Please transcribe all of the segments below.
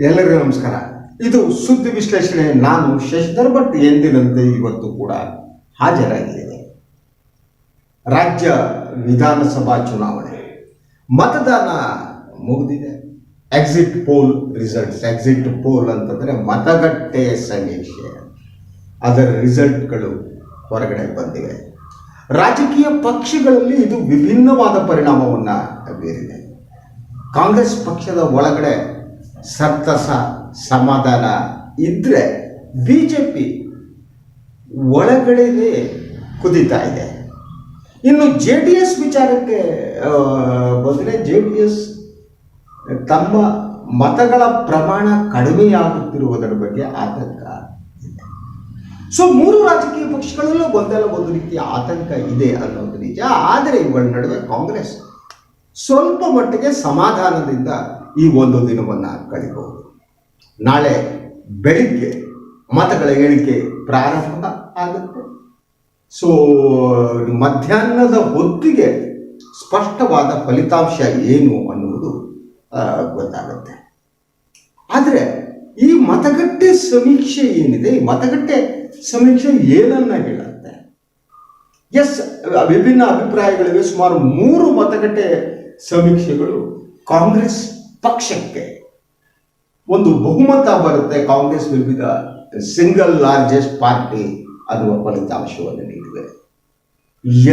ಎಲ್ಲರಿಗೂ ನಮಸ್ಕಾರ. ಇದು ಸುದ್ದಿ ವಿಶ್ಲೇಷಣೆ. ನಾನು ಶಶಿಧರ್ ಭಟ್. ಎಂದಿನಂತೆ ಇವತ್ತು ಕೂಡ ಹಾಜರಾಗಿದ್ದೇನೆ. ರಾಜ್ಯ ವಿಧಾನಸಭಾ ಚುನಾವಣೆ. ಮತದಾನ ಮುಗಿದಿದೆ. Exit poll results exit poll ಅಂತಂದರೆ ಮತಗಟ್ಟೆ ಸಮೀಕ್ಷೆ. ಅದರ ರಿಸಲ್ಟ್ಗಳು ಹೊರಗಡೆ ಬಂದಿವೆ. ರಾಜಕೀಯ ಪಕ್ಷಗಳಲ್ಲಿ ಇದು ವಿಭಿನ್ನವಾದ ಪರಿಣಾಮವನ್ನು ಬೀರಿದೆ. ಕಾಂಗ್ರೆಸ್ ಪಕ್ಷದ ಒಳಗಡೆ ಸಂತಸ, ಸಮಾಧಾನ ಇದ್ದರೆ ಬಿ ಜೆ ಪಿ ಒಳಗಡೆಯೇ ಕುದೀತಾ ಇದೆ. ಇನ್ನು ಜೆ ಡಿ ಎಸ್ ವಿಚಾರಕ್ಕೆ ಬಂದರೆ ಜೆ ಡಿ ಎಸ್ ತಮ್ಮ ಮತಗಳ ಪ್ರಮಾಣ ಕಡಿಮೆಯಾಗುತ್ತಿರುವುದರ ಬಗ್ಗೆ ಆತಂಕ ಇದೆ. ಸೊ ಮೂರು ರಾಜಕೀಯ ಪಕ್ಷಗಳಲ್ಲೂ ಒಂದಲ್ಲ ಒಂದು ರೀತಿಯ ಆತಂಕ ಇದೆ ಅನ್ನೋದು ನಿಜ. ಆದರೆ ಇವುಗಳ ನಡುವೆ ಕಾಂಗ್ರೆಸ್ ಸ್ವಲ್ಪ ಮಟ್ಟಿಗೆ ಸಮಾಧಾನದಿಂದ ಈ ಒಂದು ದಿನವನ್ನು ಕಳಿಬಹುದು. ನಾಳೆ ಬೆಳಿಗ್ಗೆ ಮತಗಳ ಎಣಿಕೆ ಪ್ರಾರಂಭ ಆಗುತ್ತೆ. ಸೊ ಮಧ್ಯಾಹ್ನದ ಹೊತ್ತಿಗೆ ಸ್ಪಷ್ಟವಾದ ಫಲಿತಾಂಶ ಏನು ಅನ್ನುವುದು ಗೊತ್ತಾಗುತ್ತೆ. ಆದರೆ ಈ ಮತಗಟ್ಟೆ ಸಮೀಕ್ಷೆ ಏನಿದೆ, ಈ ಮತಗಟ್ಟೆ ಸಮೀಕ್ಷೆ ಏನನ್ನ ಹೇಳುತ್ತೆ? ಎಸ್ ವಿಭಿನ್ನ ಅಭಿಪ್ರಾಯಗಳಿವೆ. ಸುಮಾರು ಮೂರು ಮತಗಟ್ಟೆ ಸಮೀಕ್ಷೆಗಳು ಕಾಂಗ್ರೆಸ್ ಪಕ್ಷಕ್ಕೆ ಒಂದು ಬಹುಮತ ಬರುತ್ತೆ Congress will be the single largest party ಅನ್ನುವ ಫಲಿತಾಂಶವನ್ನು ನೀಡಿವೆ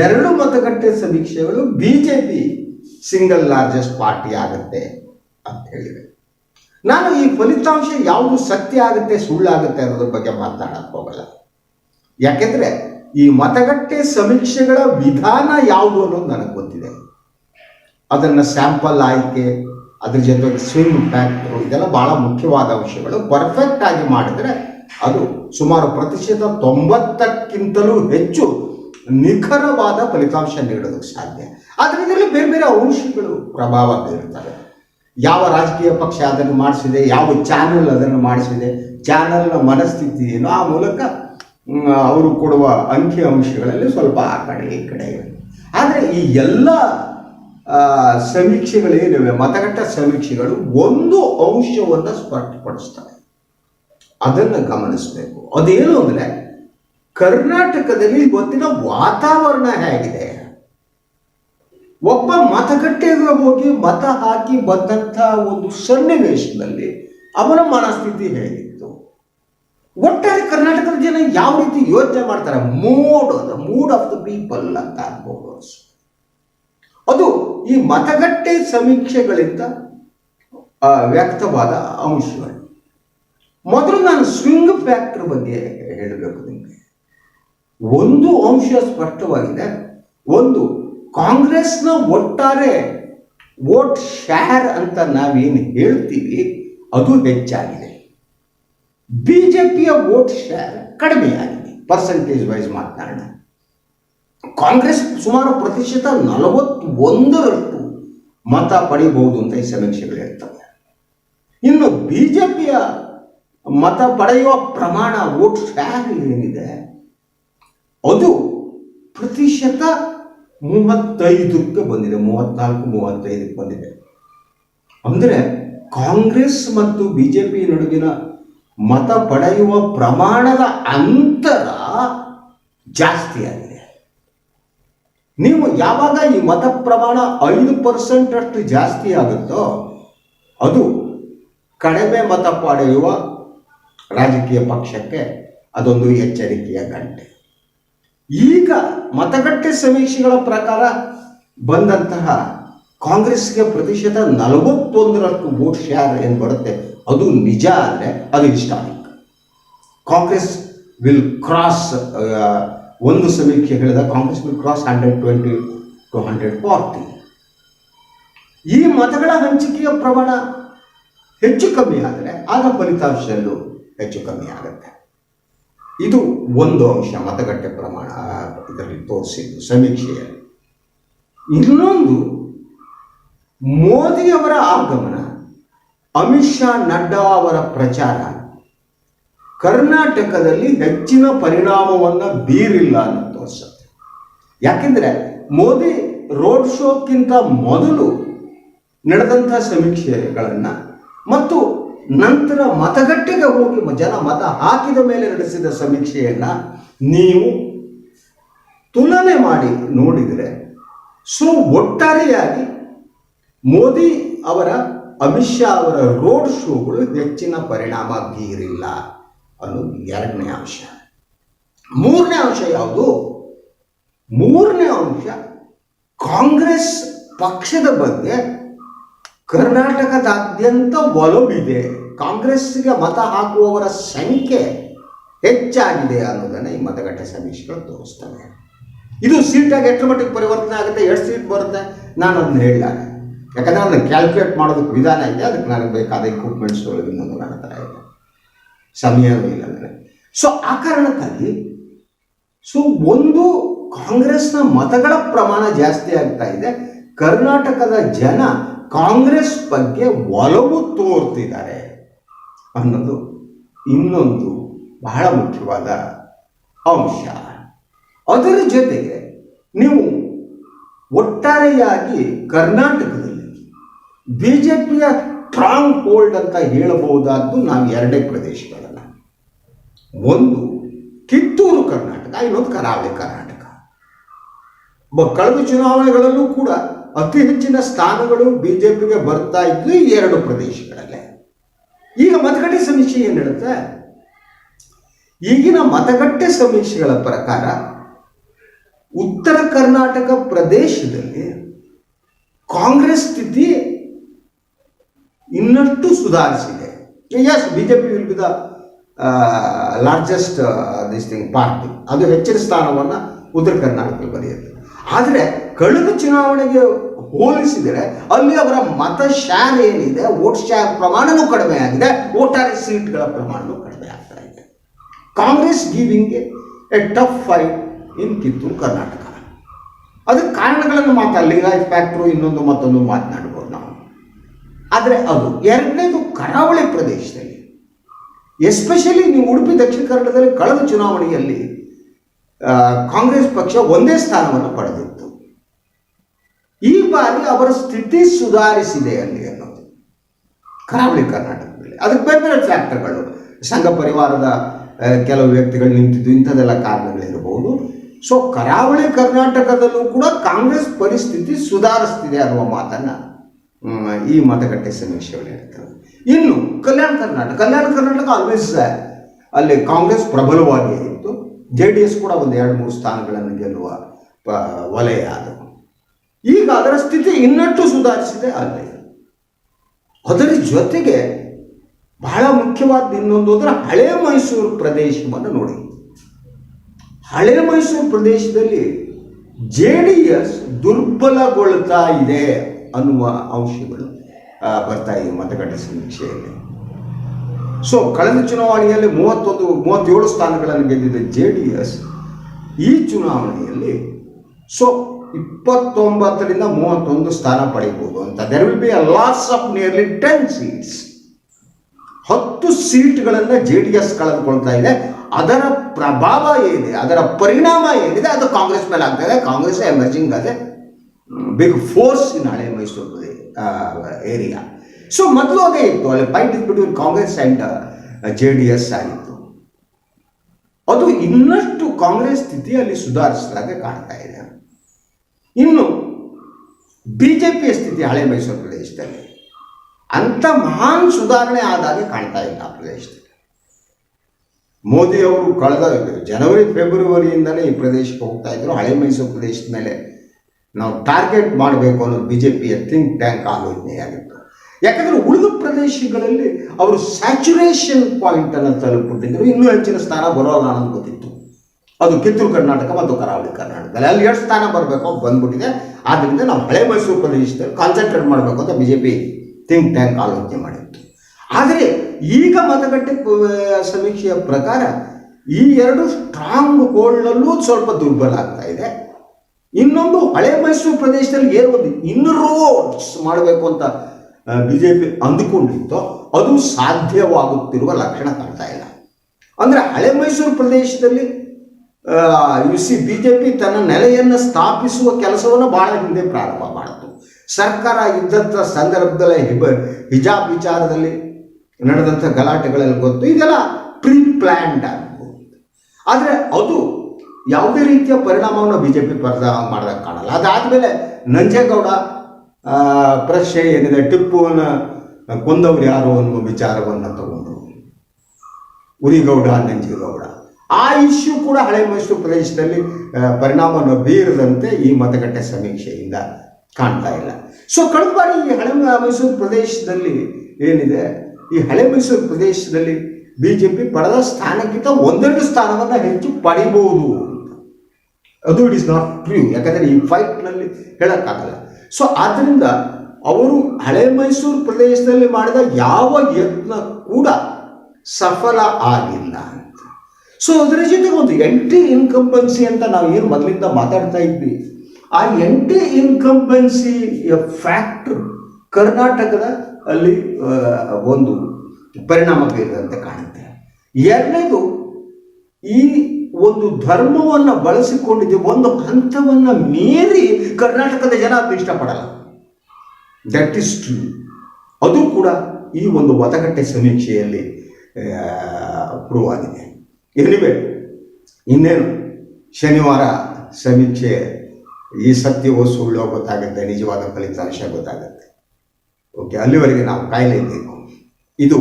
ಎರಡು ಮತಗಟ್ಟೆ ಸಮೀಕ್ಷೆಗಳು ಬಿಜೆಪಿ ಸಿಂಗಲ್ ಲಾರ್ಜೆಸ್ಟ್ ಪಾರ್ಟಿ ಆಗುತ್ತೆ ಅಂತ ಹೇಳಿದೆ. ನಾನು ಈ ಫಲಿತಾಂಶ ಯಾವುದು ಸತ್ಯ ಆಗುತ್ತೆ ಸುಳ್ಳಾಗುತ್ತೆ ಅನ್ನೋದ್ರ ಬಗ್ಗೆ ಮಾತನಾಡಕ್ ಹೋಗಲ್ಲ. ಯಾಕೆಂದ್ರೆ ಈ ಮತಗಟ್ಟೆ ಸಮೀಕ್ಷೆಗಳ ವಿಧಾನ ಯಾವುದು ಅನ್ನೋದು ನನಗೆ ಗೊತ್ತಿದೆ. ಅದನ್ನು ಸ್ಯಾಂಪಲ್ ಆಯ್ಕೆ ಅದ್ರ ಜೊತೆಗೆ ಸ್ವಿಮ್ ಫ್ಯಾಕ್ಟ್ರು ಇದೆಲ್ಲ ಬಹಳ ಮುಖ್ಯವಾದ ಅಂಶಗಳು ಪರ್ಫೆಕ್ಟ್ ಆಗಿ ಮಾಡಿದರೆ ಅದು ಸುಮಾರು ಪ್ರತಿಶತ ತೊಂಬತ್ತಕ್ಕಿಂತಲೂ ಹೆಚ್ಚು ನಿಖರವಾದ ಫಲಿತಾಂಶ ನೀಡೋದಕ್ಕೆ ಸಾಧ್ಯ. ಆದರೆ ಇದರಲ್ಲಿ ಬೇರೆ ಬೇರೆ ಅಂಶಗಳು ಪ್ರಭಾವ ಬೀರುತ್ತವೆ. ಯಾವ ರಾಜಕೀಯ ಪಕ್ಷ ಅದನ್ನು ಮಾಡಿಸಿದೆ, ಯಾವ ಚಾನೆಲ್ ಅದನ್ನು ಮಾಡಿಸಿದೆ ಚಾನಲ್ನ ಮನಸ್ಥಿತಿ ಏನು, ಆ ಮೂಲಕ ಅವರು ಕೊಡುವ ಅಂಕಿ ಅಂಶಗಳಲ್ಲಿ ಸ್ವಲ್ಪ ಆ ಕಡೆ ಈ ಕಡೆ ಆದರೆ ಈ ಎಲ್ಲ ಸಮೀಕ್ಷೆಗಳೇನಿವೆ ಮತಗಟ್ಟ ಸಮೀಕ್ಷೆಗಳು ಒಂದು ಅಂಶವನ್ನು ಸ್ಪಷ್ಟಪಡಿಸ್ತವೆ. ಅದನ್ನು ಗಮನಿಸಬೇಕು. ಅದೇನು ಅಂದರೆ, ಕರ್ನಾಟಕದಲ್ಲಿ ಇವತ್ತಿನ ವಾತಾವರಣ ಹೇಗಿದೆ? ಒಬ್ಬ ಮತಗಟ್ಟೆಗೆ ಹೋಗಿ ಮತ ಹಾಕಿ ಬಂದಂಥ ಒಂದು ಸನ್ನಿವೇಶದಲ್ಲಿ ಅವನ ಮನಸ್ಥಿತಿ ಹೇಗಿತ್ತು? ಒಟ್ಟಾರೆ ಕರ್ನಾಟಕದ ಜನ ಯಾವ ರೀತಿ ಯೋಚನೆ ಮಾಡ್ತಾರೆ? Mood mood of the people ಅಂತ ಅನ್ಬೋದು. ಅದು ಈ ಮತಗಟ್ಟೆ ಸಮೀಕ್ಷೆಗಳಿಂದ ವ್ಯಕ್ತವಾದ ಅಂಶಗಳು. ಮೊದಲು ನಾನು ಸ್ವಿಂಗ್ ಫ್ಯಾಕ್ಟರ್ ಬಗ್ಗೆ ಹೇಳಬೇಕು ನಿಮಗೆ. ಒಂದು ಅಂಶ ಸ್ಪಷ್ಟವಾಗಿದೆ. ಒಂದು, ಕಾಂಗ್ರೆಸ್ನ ಒಟ್ಟಾರೆ ವೋಟ್ ಶೇರ್ ಅಂತ ನಾವೇನು ಹೇಳ್ತೀವಿ, ಅದು ಹೆಚ್ಚಾಗಿದೆ. ಬಿಜೆಪಿಯ ವೋಟ್ ಶೇರ್ ಕಡಿಮೆಯಾಗಿದೆ. ಪರ್ಸೆಂಟೇಜ್ ವೈಸ್ ಮಾತನಾಡೋಣ. ಕಾಂಗ್ರೆಸ್ ಸುಮಾರು ಪ್ರತಿಶತ ನಲವತ್ತೊಂದರಷ್ಟು ಮತ ಪಡೆಯಬಹುದು ಅಂತ ಈ ಸಮೀಕ್ಷೆಗಳು ಹೇಳ್ತವೆ. ಇನ್ನು ಪಿಯ ಮತ ಪಡೆಯುವ ಪ್ರಮಾಣ ವೋಟ್ ಶೇರ್ ಏನಿದೆ? ಅದು ಪ್ರತಿಶತ ಮೂವತ್ತೈದಕ್ಕೆ ಬಂದಿದೆ, ಮೂವತ್ನಾಲ್ಕು, ಮೂವತ್ತೈದಕ್ಕೆ ಬಂದಿದೆ. ಅಂದರೆ ಕಾಂಗ್ರೆಸ್ ಮತ್ತು ಬಿ ಜೆ ಪಿ ನಡುವಿನ ಮತ ಪಡೆಯುವ ಪ್ರಮಾಣದ ಅಂತರ ಜಾಸ್ತಿ ಆಗಿದೆ. ನೀವು ಯಾವಾಗ ಈ ಮತ ಪ್ರಮಾಣ ಐದು ಪರ್ಸೆಂಟ್ ಅಷ್ಟು ಜಾಸ್ತಿ ಆಗುತ್ತೋ, ಅದು ಕಡಿಮೆ ಮತ ಪಡೆಯುವ ರಾಜಕೀಯ ಪಕ್ಷಕ್ಕೆ ಅದೊಂದು ಎಚ್ಚರಿಕೆಯ ಗಂಟೆ. ಈಗ ಮತಗಟ್ಟೆ ಸಮೀಕ್ಷೆಗಳ ಪ್ರಕಾರ ಬಂದಂತಹ ಕಾಂಗ್ರೆಸ್ಗೆ ಪ್ರತಿಶತ ನಲವತ್ತೊಂದರಷ್ಟು ವೋಟ್ ಶೇರ್ ಏನು ಬರುತ್ತೆ, ಅದು ನಿಜ ಅಂದರೆ ಅದು ಹಿಸ್ಟಾರಿಕ್. ಕಾಂಗ್ರೆಸ್ ವಿಲ್ ಕ್ರಾಸ್ ಒಂದು ಸಮೀಕ್ಷೆ ಹೇಳಿದ Congress will cross hundred twenty to hundred forty ಈ ಮತಗಳ ಹಂಚಿಕೆಯ ಪ್ರಮಾಣ ಹೆಚ್ಚು ಕಮ್ಮಿ ಆದರೆ ಆಗ ಫಲಿತಾಂಶದಲ್ಲೂ ಹೆಚ್ಚು ಕಮ್ಮಿ ಆಗುತ್ತೆ. ಇದು ಒಂದು ಅಂಶ ಮತಗಟ್ಟೆ ಪ್ರಮಾಣ ಇದರಲ್ಲಿ ತೋರಿಸಿದ್ದು ಸಮೀಕ್ಷೆಯಲ್ಲಿ. ಇನ್ನೊಂದು, ಮೋದಿಯವರ ಆಗಮನ ಅಮಿತ್ ಶಾ ನಡ್ಡಾ ಅವರ ಪ್ರಚಾರ ಕರ್ನಾಟಕದಲ್ಲಿ ಹೆಚ್ಚಿನ ಪರಿಣಾಮವನ್ನು ಬೀರಿಲ್ಲ ಅಂತ ತೋರಿಸುತ್ತೆ ಯಾಕೆಂದ್ರೆ ಮೋದಿ ರೋಡ್ ಶೋಕ್ಕಿಂತ ಮೊದಲು ನಡೆದಂಥ ಸಮೀಕ್ಷೆಗಳನ್ನು ಮತ್ತು ನಂತರ ಮತಗಟ್ಟೆಗೆ ಹೋಗಿ ಜನ ಮತ ಹಾಕಿದ ಮೇಲೆ ನಡೆಸಿದ ಸಮೀಕ್ಷೆಯನ್ನ ನೀವು ತುಲನೆ ಮಾಡಿ ನೋಡಿದರೆ ಸೊ ಒಟ್ಟಾರೆಯಾಗಿ ಮೋದಿ ಅವರ ಅಮಿತ್ ಶಾ ಅವರ ರೋಡ್ ಶೋಗಳು ಹೆಚ್ಚಿನ ಪರಿಣಾಮ ಬೀರಿಲ್ಲ. ಅನ್ನೋದು ಎರಡನೇ ಅಂಶ. ಮೂರನೇ ಅಂಶ ಯಾವುದು? ಮೂರನೇ ಅಂಶ ಕಾಂಗ್ರೆಸ್ ಪಕ್ಷದ ಬಗ್ಗೆ ಕರ್ನಾಟಕದಾದ್ಯಂತ ಒಲವಿದೆ. ಕಾಂಗ್ರೆಸ್ಗೆ ಮತ ಹಾಕುವವರ ಸಂಖ್ಯೆ ಹೆಚ್ಚಾಗಿದೆ ಅನ್ನೋದನ್ನು ಈ ಮತಗಟ್ಟೆ ಸಮೀಕ್ಷೆಗಳು ತೋರಿಸ್ತವೆ ಇದು ಸೀಟಾಗಿ ಎಷ್ಟು ಮಟ್ಟಿಗೆ ಪರಿವರ್ತನೆ ಆಗುತ್ತೆ? ಎಷ್ಟು ಸೀಟ್ ಬರುತ್ತೆ? ನಾನು ಅದನ್ನ ಹೇಳಲಾರೆ. ಯಾಕಂದರೆ ಅದನ್ನು ಕ್ಯಾಲ್ಕುಲೇಟ್ ಮಾಡೋದಕ್ಕೆ ವಿಧಾನ ಇದೆ. ಅದಕ್ಕೆ ನನಗೆ ಬೇಕಾದ ಇಕ್ವಿಪ್ಮೆಂಟ್ಸ್ ಇನ್ನೊಂದು ನನ್ನ ಥರ ಇದೆ. ಇಲ್ಲ ಅಂದರೆ. ಸೊ ಆ ಕಾರಣಕ್ಕಾಗಿ ಸೊ ಒಂದು ಕಾಂಗ್ರೆಸ್ನ ಮತಗಳ ಪ್ರಮಾಣ ಜಾಸ್ತಿ ಆಗ್ತಾ ಇದೆ. ಕರ್ನಾಟಕದ ಜನ ಕಾಂಗ್ರೆಸ್ ಬಗ್ಗೆ ಒಲವು ತೋರ್ತಿದ್ದಾರೆ ಅನ್ನೋದು ಇನ್ನೊಂದು ಬಹಳ ಮುಖ್ಯವಾದ ಅಂಶ. ಅದರ ಜೊತೆಗೆ ನೀವು ಒಟ್ಟಾರೆಯಾಗಿ ಕರ್ನಾಟಕದಲ್ಲಿ ಬಿ ಜೆ ಪಿಯ ಸ್ಟ್ರಾಂಗ್ ಹೋಲ್ಡ್ ಅಂತ ಹೇಳಬಹುದಾದ್ದು ನಾವು ಎರಡೇ ಪ್ರದೇಶಗಳನ್ನು. ಒಂದು ಕಿತ್ತೂರು ಕರ್ನಾಟಕ, ಇನ್ನೊಂದು ಕರಾವಳಿ ಕರ್ನಾಟಕ. ಬ- ಕಳೆದ ಚುನಾವಣೆಗಳಲ್ಲೂ ಕೂಡ ಅತಿ ಹೆಚ್ಚಿನ ಸ್ಥಾನಗಳು ಬಿಜೆಪಿಗೆ ಬರ್ತಾ ಇದ್ದು ಈ ಎರಡು ಪ್ರದೇಶಗಳಲ್ಲೇ. ಈಗ ಮತಗಟ್ಟೆ ಸಮೀಕ್ಷೆ ಏನು ಹೇಳುತ್ತೆ? ಈಗಿನ ಮತಗಟ್ಟೆ ಸಮೀಕ್ಷೆಗಳ ಪ್ರಕಾರ ಉತ್ತರ ಕರ್ನಾಟಕ ಪ್ರದೇಶದಲ್ಲಿ ಕಾಂಗ್ರೆಸ್ ಸ್ಥಿತಿ ಇನ್ನಷ್ಟು ಸುಧಾರಿಸಿದೆ. Yes B J P will be the largest this thing party ಅದು ಹೆಚ್ಚಿನ ಸ್ಥಾನವನ್ನು ಉತ್ತರ ಕರ್ನಾಟಕದಲ್ಲಿ ಬರೆಯುತ್ತೆ. ಆದರೆ ಕಳೆದ ಚುನಾವಣೆಗೆ ಹೋಲಿಸಿದರೆ ಅಲ್ಲಿ ಅವರ ಮತ ಶ್ಯಾರ್ ಏನಿದೆ ವೋಟ್ ಶೇರ್ ಪ್ರಮಾಣವೂ ಕಡಿಮೆ ಆಗಿದೆ, ಒಟ್ಟಾರೆ ಸೀಟ್ಗಳ ಪ್ರಮಾಣವೂ ಕಡಿಮೆ ಆಗ್ತಾ ಇದೆ. Congress giving a tough fight in Kittur Karnataka ಅದಕ್ಕೆ ಕಾರಣಗಳನ್ನು ಮಾತಾಡ ಲಿಂಗಾಯತ್ ಫ್ಯಾಕ್ಟ್ರು ಇನ್ನೊಂದು ಮತ್ತೊಂದು ಮಾತನಾಡ್ಬೋದು ನಾವು ಆದರೆ ಅದು ಎರಡನೇದು ಕರಾವಳಿ ಪ್ರದೇಶದಲ್ಲಿ. ಎಸ್ಪೆಷಲಿ ನೀವು ಉಡುಪಿ, ದಕ್ಷಿಣ ಕನ್ನಡದಲ್ಲಿ ಕಳೆದ ಚುನಾವಣೆಯಲ್ಲಿ ಕಾಂಗ್ರೆಸ್ ಪಕ್ಷ ಒಂದೇ ಸ್ಥಾನವನ್ನು ಪಡೆದಿತ್ತು. ಈ ಬಾರಿ ಅವರ ಸ್ಥಿತಿ ಸುಧಾರಿಸಿದೆ ಅಲ್ಲಿ ಅನ್ನೋದು. ಕರಾವಳಿ ಕರ್ನಾಟಕದಲ್ಲಿ. ಅದಕ್ಕೆ ಬೇರೆ ಬೇರೆ ಫ್ಯಾಕ್ಟರ್ಗಳು. ಸಂಘ ಪರಿವಾರದ ಕೆಲವು ವ್ಯಕ್ತಿಗಳು ನಿಂತಿದ್ದು ಇಂಥದ್ದೆಲ್ಲ ಕಾರಣಗಳಿರಬಹುದು ಸೊ ಕರಾವಳಿ ಕರ್ನಾಟಕದಲ್ಲೂ ಕೂಡ ಕಾಂಗ್ರೆಸ್ ಪರಿಸ್ಥಿತಿ ಸುಧಾರಿಸ್ತಿದೆ ಅನ್ನುವ ಮಾತನ್ನ ಈ ಮತಗಟ್ಟೆ ಸನ್ನಿವೇಶಗಳು ಇನ್ನು ಕಲ್ಯಾಣ ಕರ್ನಾಟಕ ಕಲ್ಯಾಣ ಕರ್ನಾಟಕ ಆಲ್ವೇಸ್ ಅಲ್ಲಿ ಕಾಂಗ್ರೆಸ್ ಪ್ರಬಲವಾಗಿ ಇತ್ತು. ಜೆ ಡಿ ಎಸ್ ಕೂಡ ಒಂದು ಎರಡು, ಮೂರು ಸ್ಥಾನಗಳನ್ನು ಗೆಲ್ಲುವ ವಲಯ ಅದು. ಈಗ ಅದರ ಸ್ಥಿತಿ ಇನ್ನಷ್ಟು ಸುಧಾರಿಸಿದೆ ಅಲ್ಲಿ. ಅದರ ಜೊತೆಗೆ ಬಹಳ ಮುಖ್ಯವಾದ ಇನ್ನೊಂದು ಅಂದರೆ ಹಳೆ ಮೈಸೂರು ಪ್ರದೇಶವನ್ನು ನೋಡಿ. ಹಳೆ ಮೈಸೂರು ಪ್ರದೇಶದಲ್ಲಿ ಜೆ ಡಿ ಎಸ್ ದುರ್ಬಲಗೊಳ್ತಾ ಇದೆ. ಅನ್ನುವ ಅಂಶಗಳು ಬರ್ತಾ ಇದೆ ಮತಗಟ್ಟೆ ಸಮೀಕ್ಷೆಯಲ್ಲಿ. ಸೊ ಕಳೆದ ಚುನಾವಣೆಯಲ್ಲಿ ಮೂವತ್ತೊಂದು, ಮೂವತ್ತೇಳು ಸ್ಥಾನಗಳನ್ನು ಗೆದ್ದಿದೆ ಜೆ ಡಿ ಎಸ್ ಈ ಚುನಾವಣೆಯಲ್ಲಿ ಸೊ ಇಪ್ಪತ್ತೊಂಬತ್ತರಿಂದ ಮೂವತ್ತೊಂದು ಸ್ಥಾನ ಪಡೆಯಬಹುದು ಅಂತ. There will be a loss of nearly ten seats ಹತ್ತು ಸೀಟ್ಗಳನ್ನು ಜೆ ಡಿ ಎಸ್ ಕಳೆದುಕೊಳ್ತಾ ಇದೆ. ಅದರ ಪ್ರಭಾವ ಏನಿದೆ, ಅದರ ಪರಿಣಾಮ ಏನಿದೆ, ಅದು ಕಾಂಗ್ರೆಸ್ ಮೇಲೆ ಆಗ್ತಾ ಇದೆ. ಕಾಂಗ್ರೆಸ್ ಎಮರ್ಜಿಂಗ್ ಅದೇ ಬಿಗ್ ಫೋರ್ಸ್ ಇನ್ ಹಳೆ ಮೈಸೂರು ಏರಿಯಾ ಸೊ ಮೊದಲು ಅದೇ ಇತ್ತು, ಅಲ್ಲಿ fight is between Congress and J D S ಆಗಿತ್ತು. ಅದು ಇನ್ನಷ್ಟು ಕಾಂಗ್ರೆಸ್ ಸ್ಥಿತಿಯಲ್ಲಿ ಸುಧಾರಿಸಿದಾಗ ಕಾಣ್ತಾ ಇದೆ. ಇನ್ನು ಬಿ ಜೆ ಪಿಯ ಸ್ಥಿತಿ ಹಳೆ ಮೈಸೂರು ಪ್ರದೇಶದಲ್ಲಿ, ಅಂಥ ಮಹಾನ್ ಸುಧಾರಣೆ ಆದಾಗೆ ಕಾಣ್ತಾ ಇಲ್ಲ ಆ ಪ್ರದೇಶದಲ್ಲಿ. ಮೋದಿ ಅವರು ಕಳೆದ ಜನವರಿ ಫೆಬ್ರವರಿಯಿಂದಲೇ ಈ ಪ್ರದೇಶಕ್ಕೆ ಹೋಗ್ತಾ ಇದ್ರು, ಹಳೆ ಮೈಸೂರು ಪ್ರದೇಶದ ಮೇಲೆ. ನಾವು ಟಾರ್ಗೆಟ್ ಮಾಡಬೇಕು ಅನ್ನೋದು ಬಿ ಜೆ ಪಿಯ ಥಿಂಕ್ ಟ್ಯಾಂಕ್ ಆಲೋಚನೆಯಾಗಿತ್ತು. ಯಾಕಂದರೆ ಉಳಿದ ಪ್ರದೇಶಗಳಲ್ಲಿ ಅವರು ಸ್ಯಾಚುರೇಷನ್ ಪಾಯಿಂಟ್ ಅನ್ನು ತಲುಪಿಟ್ಟಿದ್ರು ಇನ್ನೂ ಹೆಚ್ಚಿನ ಸ್ಥಾನ ಬರೋಲ್ಲ ಅನ್ನೋದು ಗೊತ್ತಿತ್ತು. ಅದು ಕಿತ್ತೂರು ಕರ್ನಾಟಕ ಮತ್ತು ಕರಾವಳಿ ಕರ್ನಾಟಕದಲ್ಲಿ. ಅಲ್ಲಿ ಎಷ್ಟು ಸ್ಥಾನ ಬರಬೇಕು ಬಂದ್ಬಿಟ್ಟಿದೆ. ಆದ್ದರಿಂದ ನಾವು ಹಳೆ ಮೈಸೂರು ಪ್ರದೇಶದಲ್ಲಿ ಕಾನ್ಸಂಟ್ರೇಟ್ ಮಾಡಬೇಕು ಅಂತ B J P think tank ಆಲೋಚನೆ ಮಾಡಿತ್ತು. ಆದರೆ ಈಗ ಮತಗಟ್ಟೆ ಸಮೀಕ್ಷೆಯ ಪ್ರಕಾರ ಈ ಎರಡು ಸ್ಟ್ರಾಂಗ್ ಹೋಲ್ಡಲ್ಲೂ ಸ್ವಲ್ಪ ದುರ್ಬಲ ಆಗ್ತಾ ಇದೆ. ಇನ್ನೊಂದು ಹಳೆ ಮೈಸೂರು ಪ್ರದೇಶದಲ್ಲಿ ಏನು ಒಂದು ಇನ್ರೋಡ್ಸ್ ಮಾಡಬೇಕು ಅಂತ ಬಿ ಜೆ ಪಿ ಅಂದುಕೊಂಡಿತ್ತೋ ಅದು ಸಾಧ್ಯವಾಗುತ್ತಿರುವ ಲಕ್ಷಣ ಕಾಣ್ತಾ ಇಲ್ಲ. ಅಂದರೆ ಹಳೆ ಮೈಸೂರು ಪ್ರದೇಶದಲ್ಲಿ you see B J P ತನ್ನ ನೆಲೆಯನ್ನು ಸ್ಥಾಪಿಸುವ ಕೆಲಸವನ್ನು ಬಹಳ ಹಿಂದೆ ಪ್ರಾರಂಭ ಮಾಡಿತು. ಸರ್ಕಾರ ಇದ್ದಂಥ ಸಂದರ್ಭದಲ್ಲೇ ಹಿಬ, ಹಿಜಾಬ್ ವಿಚಾರದಲ್ಲಿ ನಡೆದಂಥ ಗಲಾಟೆಗಳಲ್ಲಿ ಗೊತ್ತು ಇದೆಲ್ಲ ಪ್ರೀ ಪ್ಲ್ಯಾಂಡ್ ಆಗಬಹುದು ಆದರೆ ಅದು ಯಾವುದೇ ರೀತಿಯ ಪರಿಣಾಮವನ್ನು ಬಿ ಜೆ ಪಿ ಪರದ ಮಾಡೋದಕ್ಕೆ ಕಾಣಲ್ಲ. ಅದಾದಮೇಲೆ ನಂಜೇಗೌಡ ಪ್ರಶ್ನೆ ಏನಿದೆ? ಟಿಪ್ಪುವನ್ನು ಕೊಂದವರು ಯಾರು ಅನ್ನುವ ವಿಚಾರವನ್ನು ತಗೊಂಡ್ರು. ಉರಿಗೌಡ, ನಂಜೇಗೌಡ. ಆ ಇಶ್ಯೂ ಕೂಡ ಹಳೆ ಮೈಸೂರು ಪ್ರದೇಶದಲ್ಲಿ ಪರಿಣಾಮವನ್ನು ಬೀರದಂತೆ ಈ ಮತಗಟ್ಟೆ ಸಮೀಕ್ಷೆಯಿಂದ ಕಾಣ್ತಾ ಇಲ್ಲ. ಸೊ ಕಳೆದ ಬಾರಿ ಈ ಹಳೆ ಮೈಸೂರು ಪ್ರದೇಶದಲ್ಲಿ ಏನಿದೆ? ಈ ಹಳೆ ಮೈಸೂರು ಪ್ರದೇಶದಲ್ಲಿ ಬಿ ಜೆ ಪಿ ಪಡೆದ ಸ್ಥಾನಕ್ಕಿಂತ ಒಂದೆರಡು ಸ್ಥಾನವನ್ನು ಹೆಚ್ಚು ಪಡಿಬಹುದು. ಅದು ಇಟ್ ಇಸ್ ನಾಟ್ ಟ್ರೂ ಯಾಕಂದರೆ ಈ ಫೈಟ್ನಲ್ಲಿ ಹೇಳೋಕ್ಕಾಗಲ್ಲ. ಸೊ ಆದ್ದರಿಂದ ಅವರು ಹಳೆ ಮೈಸೂರು ಪ್ರದೇಶದಲ್ಲಿ ಮಾಡಿದ ಯಾವ ಯತ್ನ ಕೂಡ ಸಫಲ ಆಗಿಲ್ಲ ಸೊ ಅದರ ಜೊತೆಗೆ ಒಂದು ಎಂಟಿ ಇನ್ಕಂಬನ್ಸಿ ಅಂತ ನಾವು ಏನು ಮೊದಲಿಂದ ಮಾತಾಡ್ತಾ ಇದ್ವಿ. ಆ ಎಂಟಿ ಇನ್ಕಂಬನ್ಸಿ ಫ್ಯಾಕ್ಟ್ರ್ ಕರ್ನಾಟಕದ ಅಲ್ಲಿ ಒಂದು ಪರಿಣಾಮ ಬೀರದಂತೆ ಕಾಣುತ್ತೆ. ಎರಡನೇದು ಈ ಒಂದು ಧರ್ಮವನ್ನು ಬಳಸಿಕೊಂಡಿದೆ ಒಂದು ಹಂತವನ್ನು ಮೀರಿ ಕರ್ನಾಟಕದ ಜನ ಅದನ್ನು ಇಷ್ಟಪಡಲ್ಲ. ದಟ್ ಇಸ್ ಟ್ರೂ ಅದು ಕೂಡ ಈ ಒಂದು ಮತಗಟ್ಟೆ ಸಮೀಕ್ಷೆಯಲ್ಲಿ ಪ್ರೂವ್ ಆಗಿದೆ. ಎನಿವೆ ಇನ್ನೇನು? ಶನಿವಾರ ಸಮೀಕ್ಷೆ, ಈ ಸತ್ಯವೋ ಸುಳ್ಳೋ ಗೊತ್ತಾಗುತ್ತೆ, ನಿಜವಾದ ಫಲಿತಾಂಶ ಗೊತ್ತಾಗುತ್ತೆ. ಓಕೆ ಅಲ್ಲಿವರೆಗೆ ನಾವು ಕಾಯಲೇಬೇಕು. ಇದು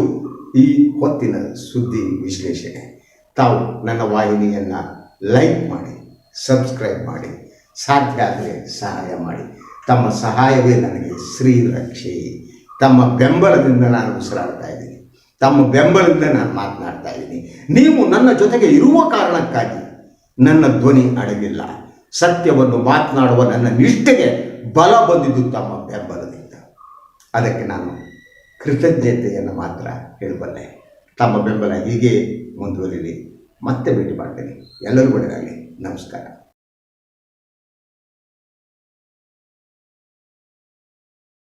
ಈ ಹೊತ್ತಿನ ಸುದ್ದಿ ವಿಶ್ಲೇಷಣೆ. ತಾವು ನನ್ನ ವಾಹಿನಿಯನ್ನು ಲೈಕ್ ಮಾಡಿ, ಸಬ್ಸ್ಕ್ರೈಬ್ ಮಾಡಿ, ಸಾಧ್ಯ ಆದರೆ ಸಹಾಯ ಮಾಡಿ. ತಮ್ಮ ಸಹಾಯವೇ ನನಗೆ ಶ್ರೀರಕ್ಷೆ. ತಮ್ಮ ಬೆಂಬಲದಿಂದ ನಾನು ಉಸಿರಾಡ್ತಾ ಇದ್ದೀನಿ. ತಮ್ಮ ಬೆಂಬಲದಿಂದ ನಾನು ಮಾತನಾಡ್ತಾ ಇದ್ದೀನಿ. ನೀವು ನನ್ನ ಜೊತೆಗೆ ಇರುವ ಕಾರಣಕ್ಕಾಗಿ ನನ್ನ ಧ್ವನಿ ಅಡಗಿಲ್ಲ. ಸತ್ಯವನ್ನು ಮಾತನಾಡುವ ನನ್ನ ನಿಷ್ಠೆಗೆ ಬಲ ಬಂದಿದ್ದು ತಮ್ಮ ಬೆಂಬಲದಿಂದ. ಅದಕ್ಕೆ ನಾನು ಕೃತಜ್ಞತೆಯನ್ನು ಮಾತ್ರ ಹೇಳಬಲ್ಲೆ. ತಮ್ಮ ಬೆಂಬಲ ಹೀಗೆ ಮುಂದುವರಿಲಿ. ಮತ್ತೆ ಭೇಟಿ ಮಾಡ್ತೇನೆ. ಎಲ್ಲರಿಗೂ ಒಳ್ಳೆಯದಾಗಲಿ ನಮಸ್ಕಾರ.